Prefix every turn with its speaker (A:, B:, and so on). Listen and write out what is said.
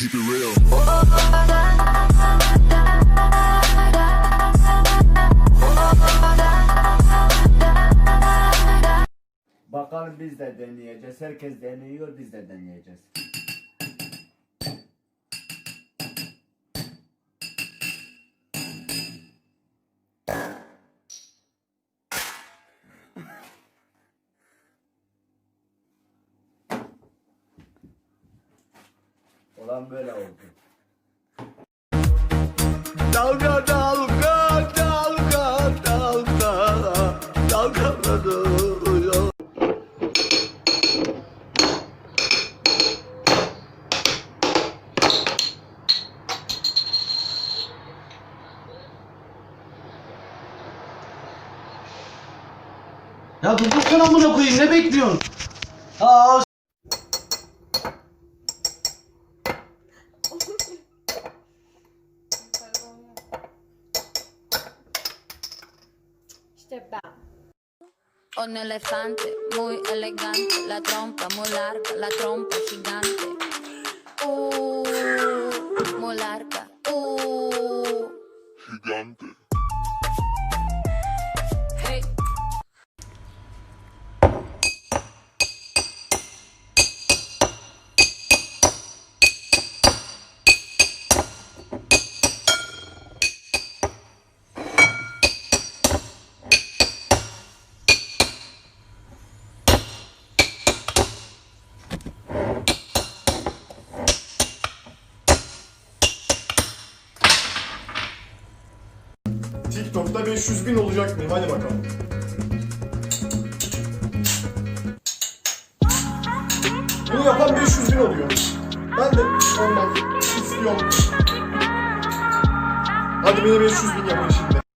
A: Keep it real.
B: Bakalım biz de deneyeceğiz. Herkes deniyor biz de deneyeceğiz. Olan böyle oldu.
C: Dalga dalga dalga dalga dalgalanıyor.
D: Ya durdur sen amına koyayım ne bekliyorsun? Aa
E: Un elefante muy elegante, la trompa muy larga, la trompa gigante. Uh, muy larga. Uh.
A: Gigante.
F: TikTok'ta 500 bin olacak mıyım? Hadi bakalım. Bunu yapan 500 bin oluyor. Ben de olmak istiyorum. Hadi beni 500 bin yapın şimdi.